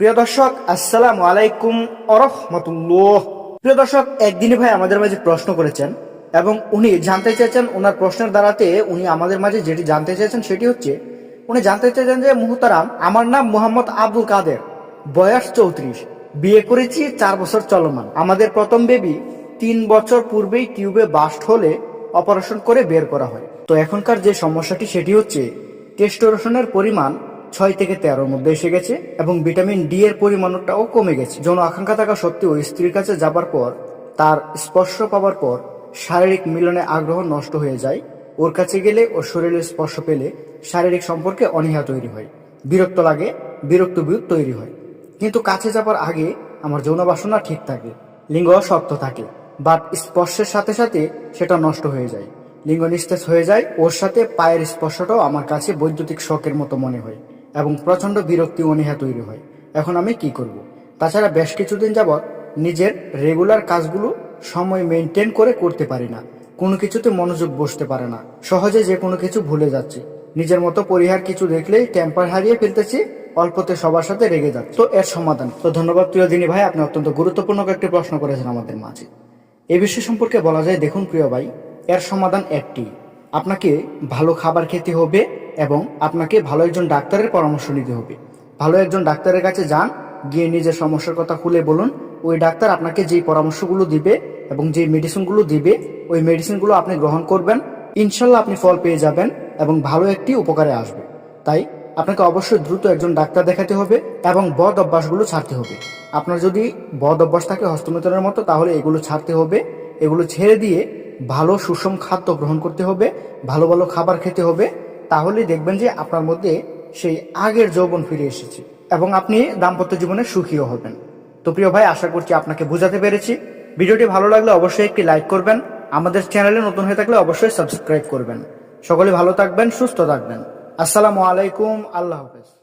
প্রিয় দর্শক, আসসালামু আলাইকুম আরহামতুল্লাহ প্রিয় দর্শক, একদিনই ভাই আমাদের মাঝে প্রশ্ন করেছেন এবং উনি জানতে চেয়েছেন ওনার প্রশ্নের দ্বারাতে উনি আমাদের মাঝে যেটি জানতে চেয়েছেন সেটি হচ্ছে, উনি জানতে চেয়েছেন যে, মুহতারাম, আমার নাম মোহাম্মদ আব্দুল কাদের, বয়স চৌত্রিশ, বিয়ে করেছি চার বছর চলমান। আমাদের প্রথম বেবি তিন বছর পূর্বেই টিউবে বাস্ট হলে অপারেশন করে বের করা হয়। তো এখনকার যে সমস্যাটি সেটি হচ্ছে টেস্টোরেশনের পরিমাণ ছয় থেকে তেরোর মধ্যে এসে গেছে এবং ভিটামিন ডি এর পরিমাণটাও কমে গেছে। যৌন আকাঙ্ক্ষা থাকা সত্ত্বেও স্ত্রীর কাছে যাবার পর, তার স্পর্শ পাওয়ার পর শারীরিক মিলনে আগ্রহ নষ্ট হয়ে যায়। ওর কাছে গেলে ওর শরীরের স্পর্শ পেলে শারীরিক সম্পর্কে অনীহা তৈরি হয়, বিরক্ত লাগে, বিরক্ত বিরোধ তৈরি হয়। কিন্তু কাছে যাবার আগে আমার যৌন বাসনা ঠিক থাকে, লিঙ্গ শক্ত থাকে বাট স্পর্শের সাথে সাথে সেটা নষ্ট হয়ে যায়। লিঙ্গ নিস্তেজ হয়ে যায়, ওর সাথে পায়ের স্পর্শটাও আমার কাছে বৈদ্যুতিক শখের মতো মনে হয়। এবং প্রচণ্ড বিরক্তি অনীহা তৈরি হয়। এখন আমি কি করব। তাছাড়া বেশ কিছুদিন যাবৎ নিজের রেগুলার কাজগুলো সময় মেনটেন করে করতে পারি না। কোনো কিছুতে মনোযোগ বসতে পারে না। সহজে যে কোনো কিছু ভুলে যাচ্ছি। নিজের মতো পরিহার কিছু দেখলেই টেম্পার হারিয়ে ফেলতেছি, অল্পতে সবার সাথে রেগে যাচ্ছে। তো এর সমাধান। তো ধন্যবাদ প্রিয় দিনী ভাই, আপনি অত্যন্ত গুরুত্বপূর্ণ একটি প্রশ্ন করেছেন আমাদের মাঝে। এই বিষয় সম্পর্কে বলা যায়, দেখুন প্রিয় ভাই, এর সমাধান একটি। আপনাকে ভালো খাবার খেতে হবে এবং আপনাকে ভালো একজন ডাক্তারের পরামর্শ নিতে হবে। ভালো একজন ডাক্তারের কাছে যান, গিয়ে নিজের সমস্যার কথা খুলে বলুন। ওই ডাক্তার আপনাকে যেই পরামর্শগুলো দিবে এবং যে মেডিসিনগুলো দিবে, ওই মেডিসিনগুলো আপনি গ্রহণ করবেন। ইনশাল্লাহ আপনি ফল পেয়ে যাবেন এবং ভালো একটি উপকারে আসবে। তাই আপনাকে অবশ্যই দ্রুত একজন ডাক্তার দেখাতে হবে এবং বদ অভ্যাসগুলো ছাড়তে হবে। আপনার যদি বদ অভ্যাস থাকে হস্তমিতনের মতো, তাহলে এগুলো ছাড়তে হবে। এগুলো ছেড়ে দিয়ে ভালো সুষম খাদ্য গ্রহণ করতে হবে, ভালো ভালো খাবার খেতে হবে। তাহলেই দেখবেন যে আপনার মধ্যে সেই আগের যৌবন ফিরে এসেছে এবং আপনি দাম্পত্য জীবনে সুখীও হবেন। তো প্রিয় ভাই, আশা করছি আপনাকে বোঝাতে পেরেছি। ভিডিওটি ভালো লাগলে অবশ্যই একটি লাইক করবেন। আমাদের চ্যানেলে নতুন হয়ে থাকলে অবশ্যই সাবস্ক্রাইব করবেন। সকলে ভালো থাকবেন, সুস্থ থাকবেন। আসসালামু আলাইকুম, আল্লাহ হাফেজ।